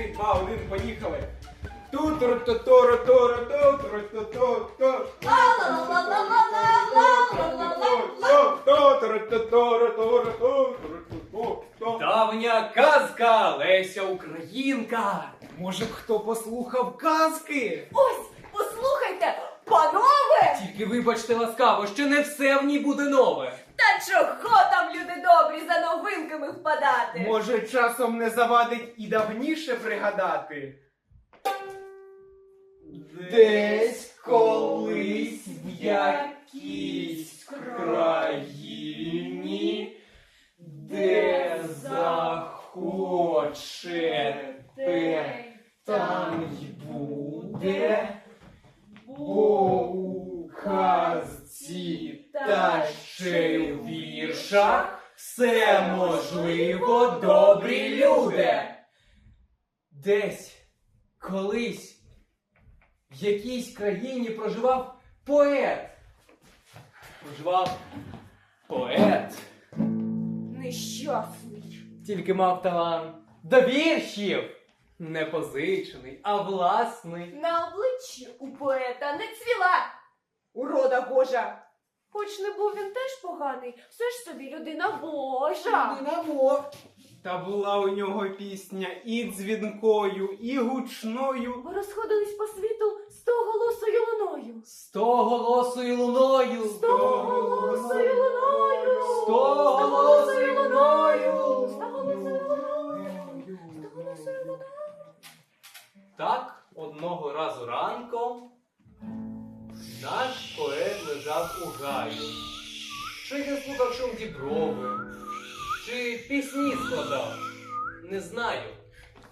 3, 2, 1, поїхали. Ту-туру-ту-туру-туру-ту-туру-ту-ту. Ту-туру-туру-туру-туру-ту-туру-ту-ту. Давня казка Леся Українка. Може б хто послухав казки? Ось, послухайте, панове! Тільки вибачте ласкаво, що не все в ній буде нове. Та чого там люди добрі за новинками впадати? Може часом не завадить і давніше пригадати? Десь колись в якійсь країні, де захочете, там й буде, бо у казці та ще й в віршах все можливо, добрі люди. Десь колись в якійсь країні проживав поет. Проживав поет. Нещасний. Тільки мав талант до віршів. Не позичений, а власний. На обличчі у поета не цвіла. Урода Божа. Хоч не був він теж поганий, все ж собі людина Божа. Та була у нього пісня і дзвінкою, і гучною. Бо розходились по світу луною. Стоголосою луною. Стоголосою луною. Стоголосою луною. Стоголосою луною. Стоголосою луною. Так, одного разу ранком наш поет лежав у гаю. Чи не слухав шум діброви, чи пісні складав. Не знаю.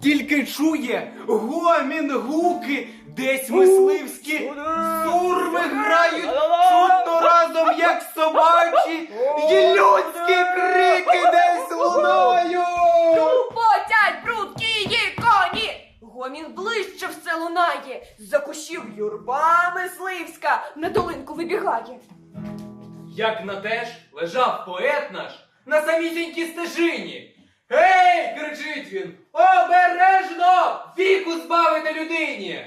Тільки чує гомін гуки, десь мисливські сурми грають, чутно разом, як собачі, і людські крики десь луною. Тупотять прудкі її коні! Гомін ближче все лунає, за кущів юрба мисливська на долинку вибігає. Як на те ж лежав поет наш на самісінькій стежині. Гей! кричить він! Обережно! Віку збавити людині!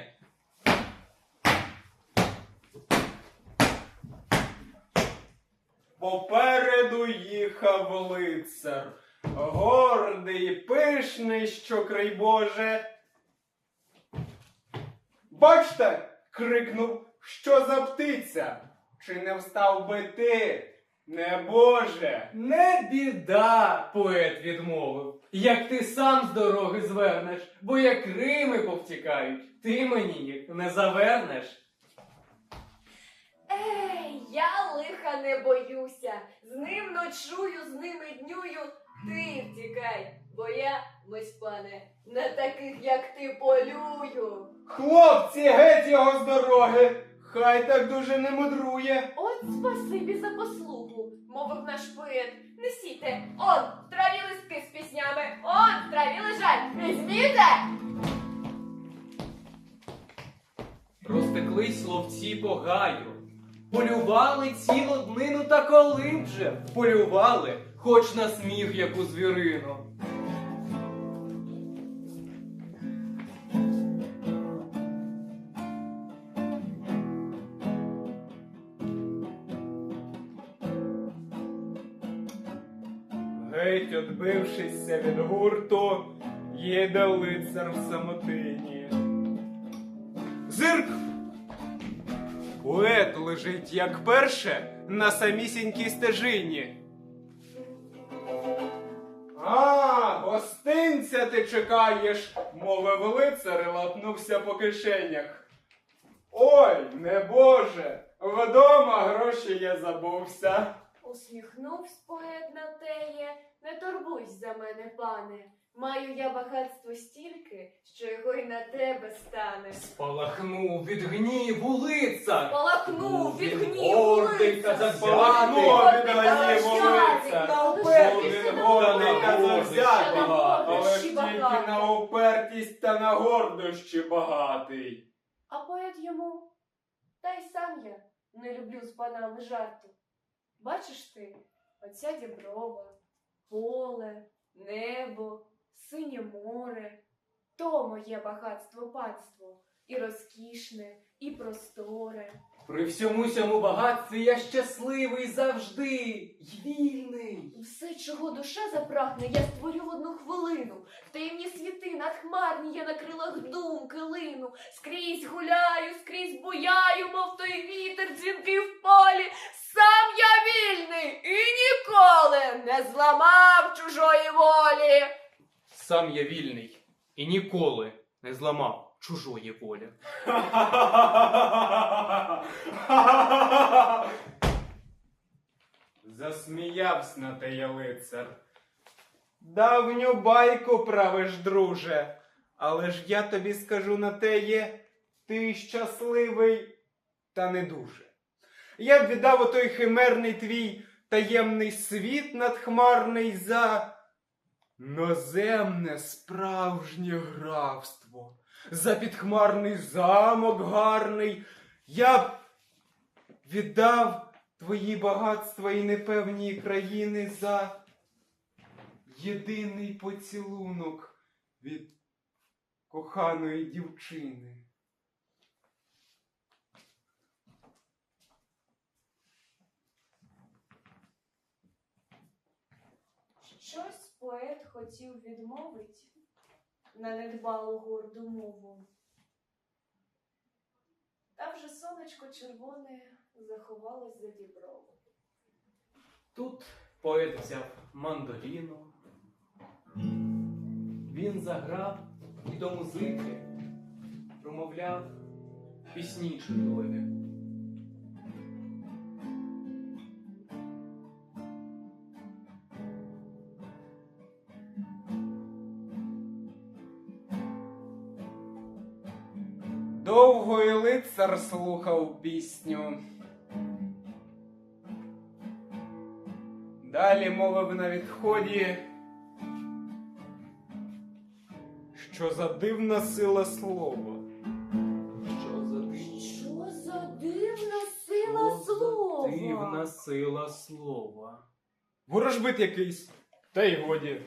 Попереду їхав лицар, гордий, пишний, що край Боже. Бачте, крикнув, що за птиця? Чи не встав би ти, не Боже? Не біда, поет відмовив. Як ти сам з дороги звернеш, бо як Рими повтікають, ти мені їх не завернеш. Ей, я лиха не боюся, з ним ночую, з ними днюю, ти втікай, бо я, мось пане, на таких, як ти, полюю. Хлопці, геть його з дороги! Хай так дуже не мудрує. От спасибі за послугу, мовив наш поет. Несіте, он, траві листки з піснями, он, траві лежать, візьміте! Розтеклись словці по гаю. Полювали цілу днину та коли б же полювали, хоч на сміх, яку звірину. Геть, отбившися від гурту, їде лицар в самотині. Зирк! Поет лежить, як перше, на самісінькій стежині. А, гостинця ти чекаєш, мовив лицар і лапнувся по кишенях. Ой, небоже, вдома гроші я забувся. Усміхнувсь поет на теє, не турбуйсь за мене, пане. Маю я багатство стільки, що його й на тебе стане. Спалахнув від гніву лицар. Полахнув від гніву гордий лицар. та Спалахнув від гніву лицар. На Він упертість гордий та завзятий, але ж тільки на упертість та на гордощі багатий. А поет йому, та й сам я не люблю з панами жарту. Бачиш ти, оця діброва, поле, небо, синє море. то моє багатство панство, і розкішне, і просторе. При всьому цьому багатстві я щасливий завжди й вільний. Все, чого душа запрагне, я створю в одну хвилину. В таємні світи надхмарні я на крилах думки лину. Скрізь гуляю, скрізь буяю, мов той вітер дзвінкий в полі. Сам я вільний і ніколи не зламав чужої волі. Сам я вільний і ніколи не зламав чужої волі. Засміявсь на те я лицар. Давню байку правиш, друже, але ж я тобі скажу на теє, ти щасливий та не дуже. Я б віддав отой химерний твій таємний світ надхмарний за наземне справжнє графство, за підхмарний замок гарний. Я б віддав твої багатства і непевні країни за єдиний поцілунок від коханої дівчини. Щось поет хотів відмовить на недбалу горду мову. Та вже сонечко червоне заховалось за діброву. Тут поет взяв мандоліну. Він заграв і до музики промовляв пісні чудові. І слухав пісню. Далі мовив на відході, що за дивна сила слова. Що за дивна, Що за дивна сила слова? дивна сила слова. Ворожбит якийсь, та й годі.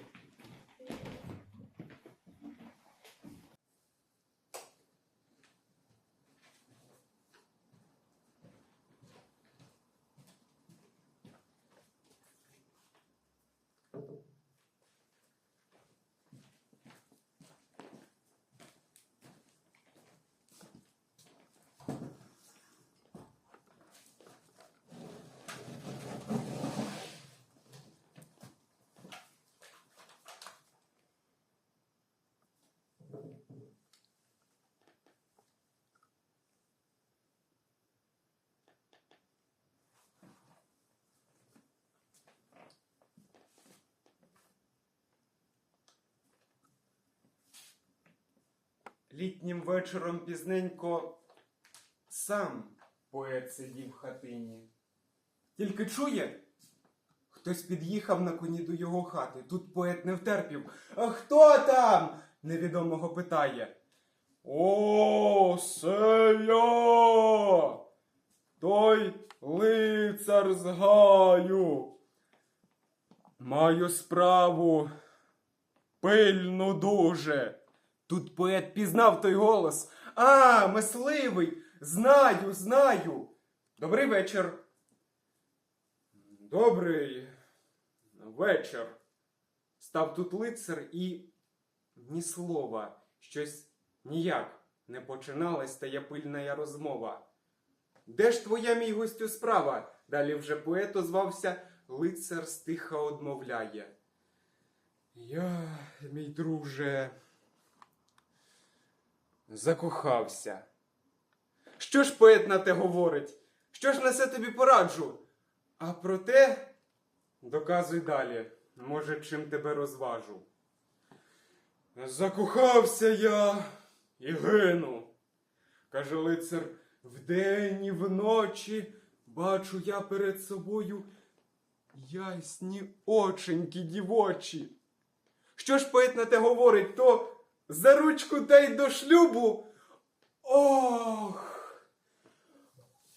Літнім вечором пізненько сам поет сидів в хатині. Тільки чує, хтось під'їхав на коні до його хати. Тут поет не втерпів. А хто там? невідомого питає. О, це я! Той лицар з гаю. Маю справу пильну дуже. Тут поет пізнав той голос. А, мисливий! Знаю, знаю. Добрий вечір. Добрий вечір. Став тут лицар і ні слова, щось ніяк не починалась тая пильна розмова. Де ж твоя, мій гостю, справа? Далі вже поет озвався, лицар стиха одмовляє. Я, мій друже, закохався. Що ж поет на те говорить? Що ж на це тобі пораджу? А проте доказуй далі, може, чим тебе розважу. Закохався я і гину, каже лицар, вдень і вночі бачу я перед собою ясні оченьки дівочі. Що ж поет на те говорить, то за ручку та й до шлюбу. Ох.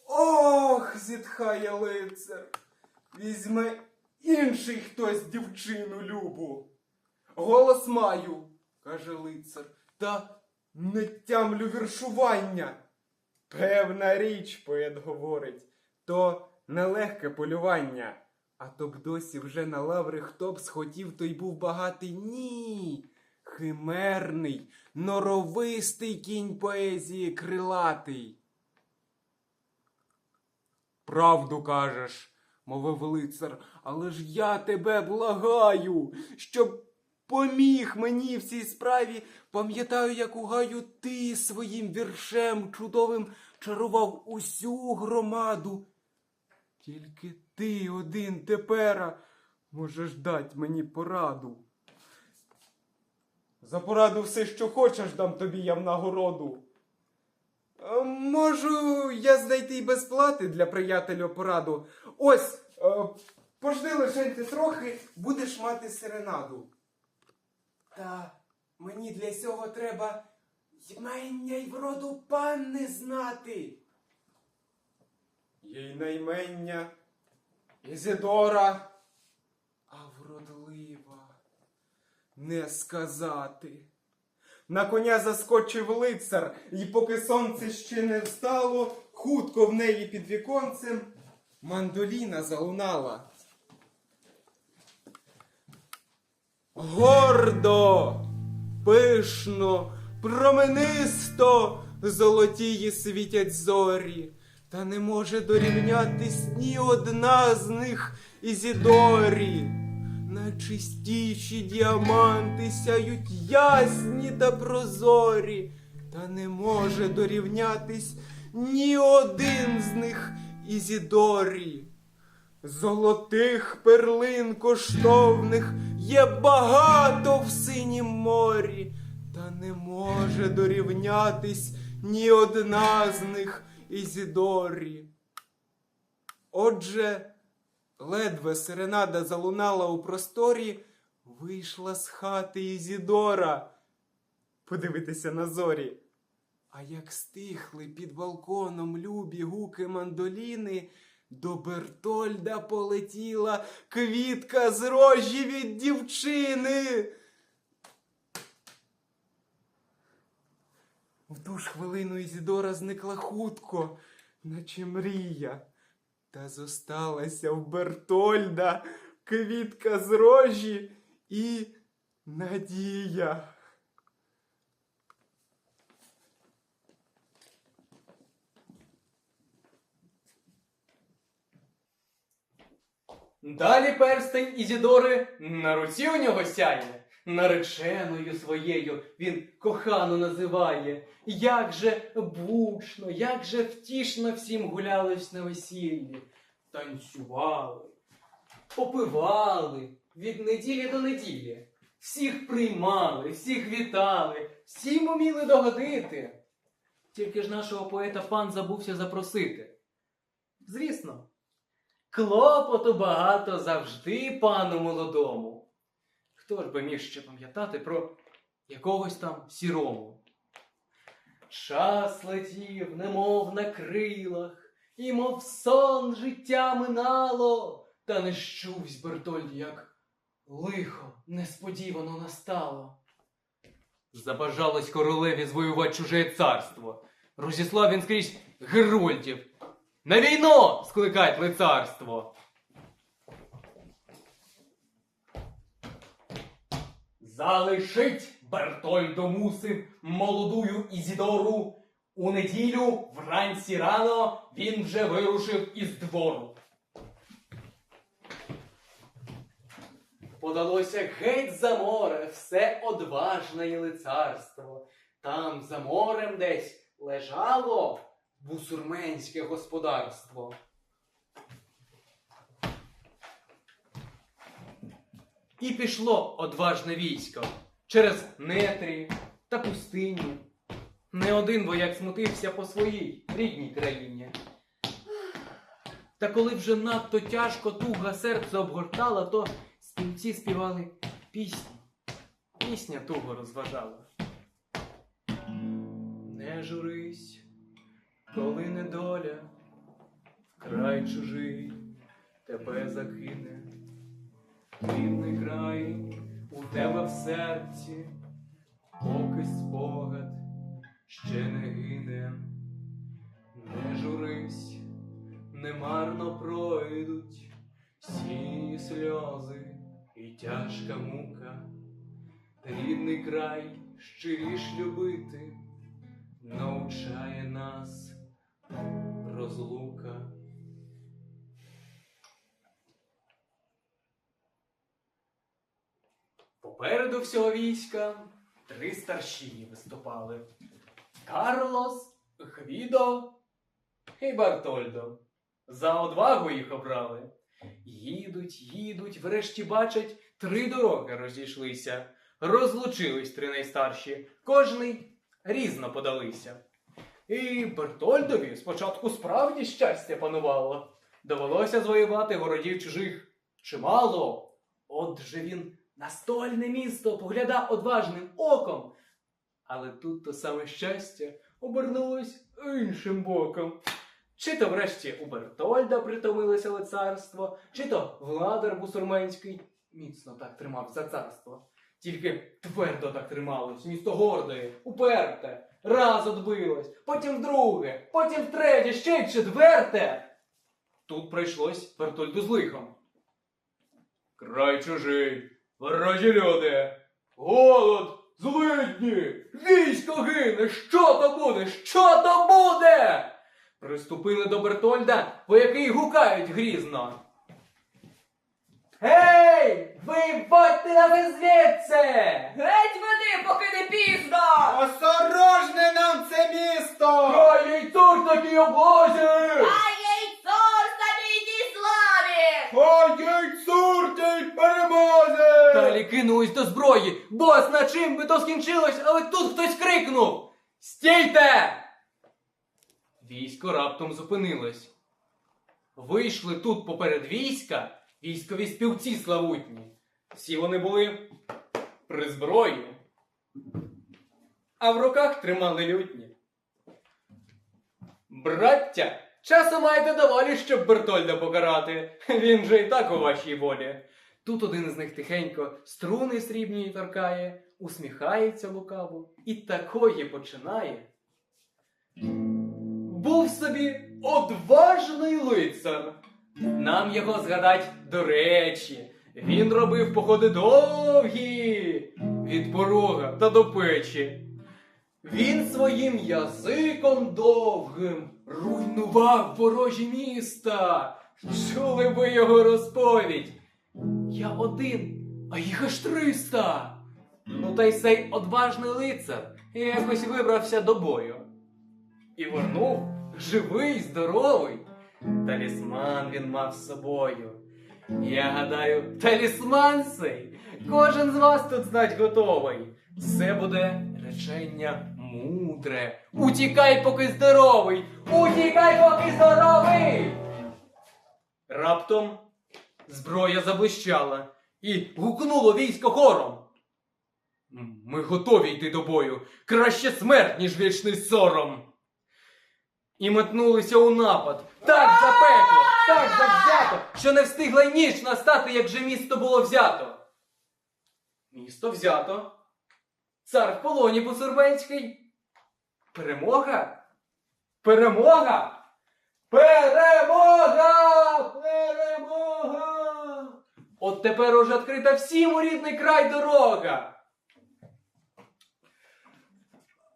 Ох, зітхає лицар. Візьме інший хтось дівчину любу. Голос маю, каже лицар, та не тямлю віршування. Певна річ, поет говорить, то нелегке полювання. А то б досі вже на лаври хто б схотів, той був багатий. Ні. Химерний, норовистий кінь поезії крилатий. Правду кажеш, мовив лицар, але ж я тебе благаю, щоб поміг мені в цій справі. Пам'ятаю, як у гаю ти своїм віршем чудовим чарував усю громаду. Тільки ти один тепера можеш дать мені пораду. За пораду все, що хочеш, дам тобі я в нагороду. Е, Можу я знайти й без плати для приятеля пораду. Ось, е, пожди лише ти трохи, будеш мати серенаду. Та мені для цього треба ймення й вроду панни знати. Їй наймення Ізидора, а вродлива не сказати. На коня заскочив лицар, і поки сонце ще не встало, хутко в неї під віконцем мандоліна залунала. Гордо, пишно, променисто золотії світять зорі, та не може дорівнятись ні одна з них Ізідорі. Найчистіші діаманти сяють ясні та прозорі, та не може дорівнятись ні один з них Ізідорі. Золотих перлин коштовних є багато в синім морі, та не може дорівнятись ні одна з них Ізідорі. Отже, ледве серенада залунала у просторі, вийшла з хати Ізідора подивитися на зорі. А як стихли під балконом любі гуки мандоліни, до Бертольда полетіла квітка з рожі від дівчини. В ту ж хвилину Ізідора зникла хутко, наче мрія. Та зосталася в Бертольда квітка з рожі і надія. Далі перстень Ізідори на руці у нього сяє. Нареченою своєю він кохану називає. Як же бучно, як же втішно всім гулялись на весіллі. Танцювали, попивали від неділі до неділі. Всіх приймали, всіх вітали, всім уміли догодити. Тільки ж нашого поета пан забувся запросити. Звісно, Клопоту багато завжди пану молодому. Хто ж би міг ще пам'ятати про якогось там сірому? Час летів, немов на крилах, і мов сон життя минало, та не щувсь Бертольді, як лихо несподівано настало. Забажалось королеві звоювати чуже царство. Розіслав він скрізь герольдів, на війну скликать лицарство. Залишить Бертольдо мусив молодую Ізідору. У неділю вранці рано він вже вирушив із двору. Подалося геть за море все одважне й лицарство. Там за морем десь лежало бусурменське господарство. І пішло одважне військо через нетрі та пустині. Не один вояк смутився по своїй рідній країні. Та коли вже надто тяжко туга серце обгортала, то співці співали пісню. Пісня туго розважала. Не журись, коли недоля вкрай чужий тебе закине, рідний край у тебе в серці, поки спогад ще не гине, не журись, немарно пройдуть всі сльози і тяжка мука, рідний край щиріш любити, навчає нас розлука. Попереду всього війська три старші виступали: Карлос, Гвідо і Бартольдо. За одвагу їх обрали. Їдуть, їдуть, врешті бачать, три дороги розійшлися. Розлучились три найстарші, кожний різно подалися. І Бертольдові спочатку справді щастя панувало. Довелося звоювати городів чужих чимало. Отже він на стольне місто погляда одважним оком. Але тут то саме щастя обернулось іншим боком. Чи то врешті у Бертольда притомилося лицарство, чи то Владар Бусурменський міцно так тримав за царство. Тільки твердо так трималось, місто горде, уперте, раз отбилось, потім вдруге, потім втретє, ще й четверте. Тут прийшлось Бертольду з лихом. Край чужий, ворожі люди, голод, злидні, військо гине, що то буде, що то буде? Приступили до Бертольда, вояки гукають грізно. Гей! Виводьте нас звідси! Геть веди, поки не пізно! Осторожне нам це місто! Хай їй тур такій облозі! А їй цор самій славі! Ой, цуртій перемози! Далі кинулись до зброї. Бос, на чим би то скінчилось, але тут хтось крикнув: Стійте! Військо раптом зупинилось. Вийшли тут поперед війська військові співці славутні. Всі вони були при зброї, а в руках тримали лютні. Браття, часу маєте доволі, щоб Бертольда покарати. Він же і так у вашій волі. Тут один із них тихенько струни срібні торкає, усміхається лукаво і такої починає. Був собі одважний лицар. Нам його згадать до речі. Він робив походи довгі від порога та до печі. Він своїм язиком довгим руйнував ворожі міста. Чули ви його розповідь? Я один, а їх аж триста. Ну та й сей одважний лицар якось вибрався до бою. І вернув живий, здоровий. Талісман він мав з собою. Я гадаю, талісман сей кожен з вас тут знать готовий. Це буде речення мудре. Утікай, поки здоровий! Утікай, поки здоровий! Раптом зброя заблищала і гукнуло військо хором. Ми готові йти до бою. Краще смерть, ніж вічний сором. І метнулися у напад. Так запекло, так завзято, що не встигла й ніч настати, як же місто було взято. Місто взято. Цар в полоні Бусурменський. Перемога? Перемога? Перемога! Перемога! От тепер уже відкрита всім у рідний край дорога.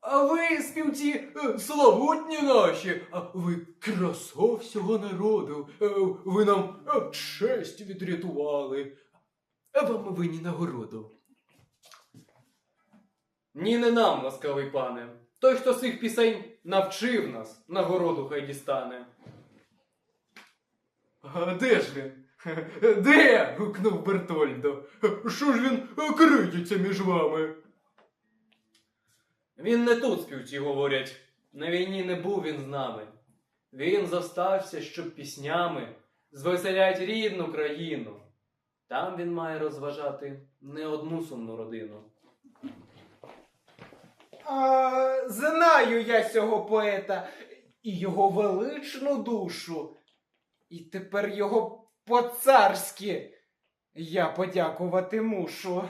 А ви, співці, е, славутні наші, а ви краса всього народу. Е, Ви нам е, честь відрятували. А вам винні нагороду. Ні, не нам, ласкавий пане. Той, хто цих пісень навчив нас, нагороду хай дістане. А де ж він? Де? гукнув Бертольдо. Що ж він криється між вами? Він не тут, співці говорять. На війні не був він з нами. Він зостався, щоб піснями звеселять рідну країну. Там він має розважати не одну сумну родину. А, знаю я цього поета і його величну душу. І тепер його по-царськи я подякувати мушу.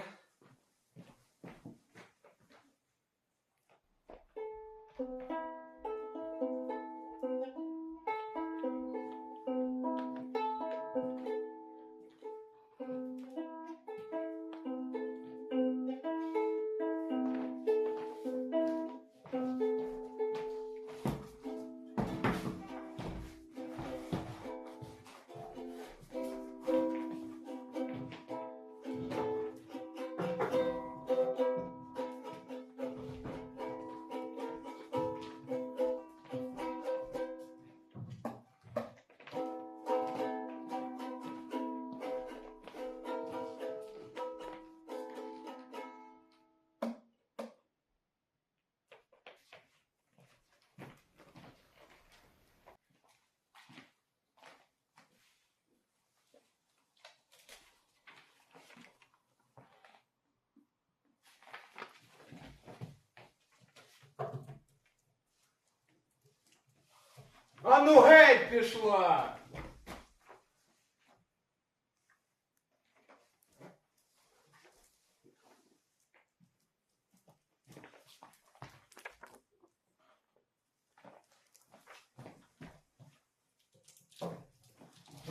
Ану геть пішла!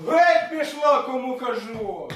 Геть пішла, кому кажу!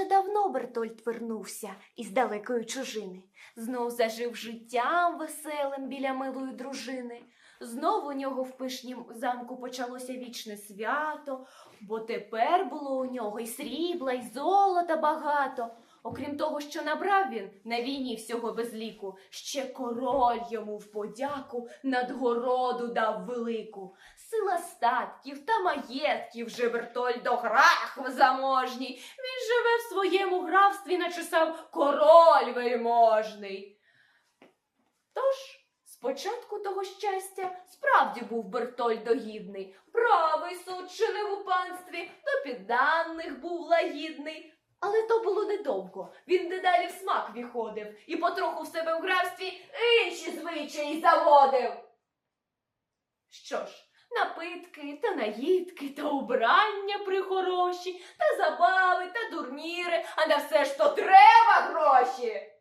Вже давно Бертольд вернувся із далекої чужини, знов зажив життям веселим біля милої дружини. Знов у нього в пишнім замку почалося вічне свято, бо тепер було у нього й срібла, й золота багато. Окрім того, що набрав він на війні всього без ліку, ще король йому в подяку надгороду дав велику. Сила статків та маєтків же Бертольдо грах заможній, він живе в своєму графстві, наче сам король вельможний. Тож, спочатку того щастя справді був Бертольдо гідний, правий суд чинив у панстві, до підданих був лагідний. Але то було недовго. Він дедалі в смак виходив і потроху в себе в графстві інші звичаї заводив. Що ж, напитки та наїдки та убрання прихороші, та забави та дурніри, а на все ж то треба гроші.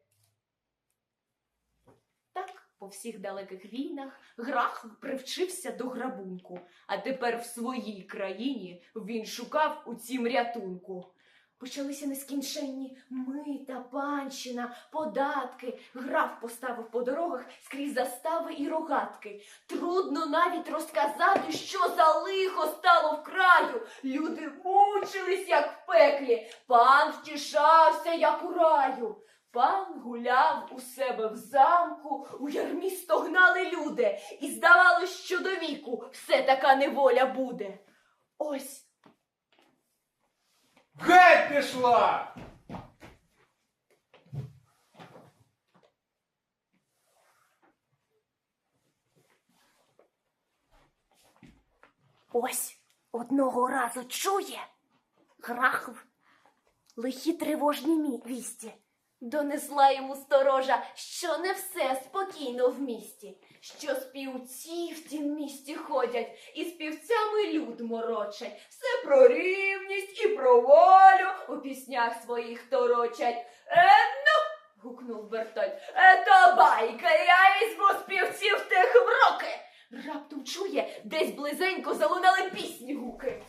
Так, по всіх далеких війнах Грах привчився до грабунку, а тепер в своїй країні він шукав у цім рятунку. Почалися нескінченні мита, панщина, податки. Граф поставив по дорогах скрізь застави і рогатки. Трудно навіть розказати, що за лихо стало в краю. Люди мучились, як в пеклі, пан втішався, як у раю. Пан гуляв у себе в замку, у ярмі стогнали люди, і здавалось, що до віку все така неволя буде. Ось Геть пішла! Ось одного разу чує Грахв лихі тривожні вісті. Донесла йому сторожа, що не все спокійно в місті, що співці в тім місті ходять, і співцями люд морочать, все про рівність і про волю у піснях своїх торочать. Е, ну, гукнув Бертоль, е, то байка, я візьму співців тих в руки. Раптом чує, десь близенько залунали пісні гуки.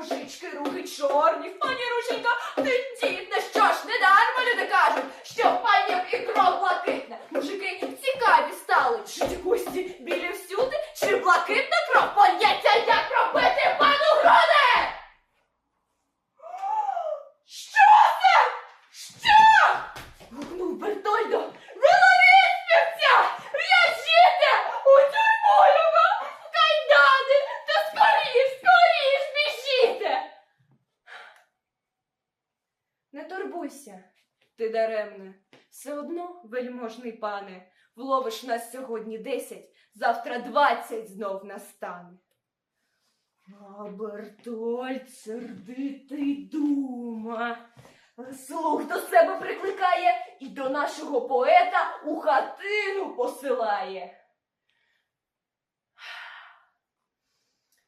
Мужички руки чорні, пані рушенька тендітне. Що ж не дарма люди кажуть, що в пані і кров блакитна. Мужики цікаві стали, чи ті кості білі всюди, чи блакитна кров поняття як робити пану груди? Що це? Що? гукнув Бертольдо. Виловіть співця! В'яжіте! У тюрму його! В кайдани! Та скоріш, скоріш біжіте! Не турбуйся, ти даремне. Все одно, вельможний пане, Вловиш нас сьогодні десять, завтра двадцять знов настане. А Бертольд сердитий дума. Слух до себе прикликає і до нашого поета у хатину посилає.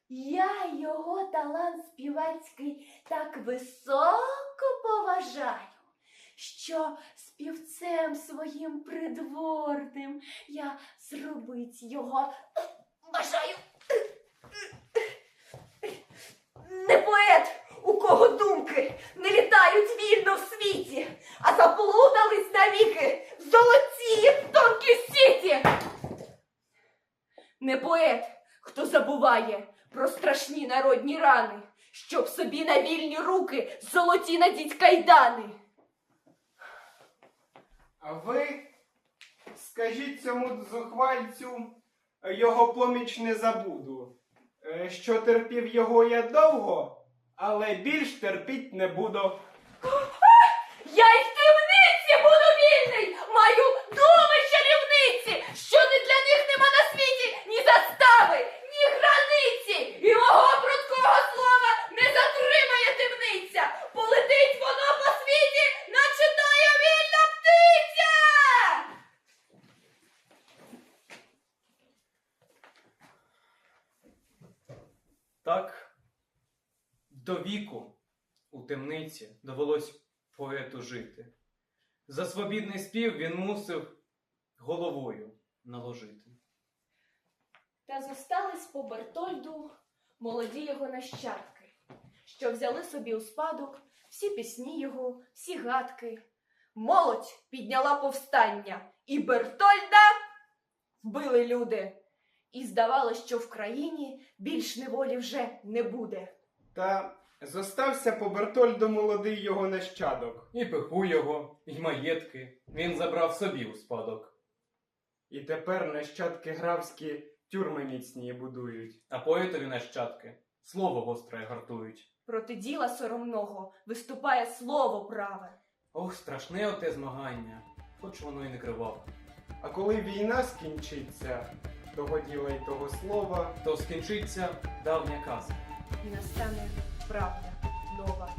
Я його талант співацький так високо поважаю, що співцем своїм придворним я зробить його бажаю. Не поет, у кого думки не літають вільно в світі, а заплутались навіки в золоті тонкі сіті. Не поет, хто забуває про страшні народні рани, щоб собі на вільні руки золоті надіть кайдани. А ви скажіть цьому зухвальцю, його поміч не забуду, е, що терпів його я довго, але більш терпіть не буду. Я й в темниці буду вільний, маю думи чарівниці, що не для них нема на світі ні застави, ні границі, і мого прудкого слова не затримає темниця. Полетить воно по світі, наче тая вільна птиця. Так, до віку у темниці довелось поету жити. За свобідний спів він мусив головою наложити. Та зостались по Бертольду молоді його нащадки, що взяли собі у спадок всі пісні його, всі гадки. Молодь підняла повстання, і Бертольда вбили люди. І здавалось, що в країні більш неволі вже не буде. Та зостався по Бертольду молодий його нащадок, І пиху його, і маєтки він забрав собі у спадок. і тепер нащадки графські тюрми міцні будують. А поетові нащадки слово гостре гартують. Проти діла соромного виступає слово праве. Ох, страшне оте змагання, хоч воно й не криваве. А коли війна скінчиться, того діла й того слова, То скінчиться давня казка. І настане правда нова.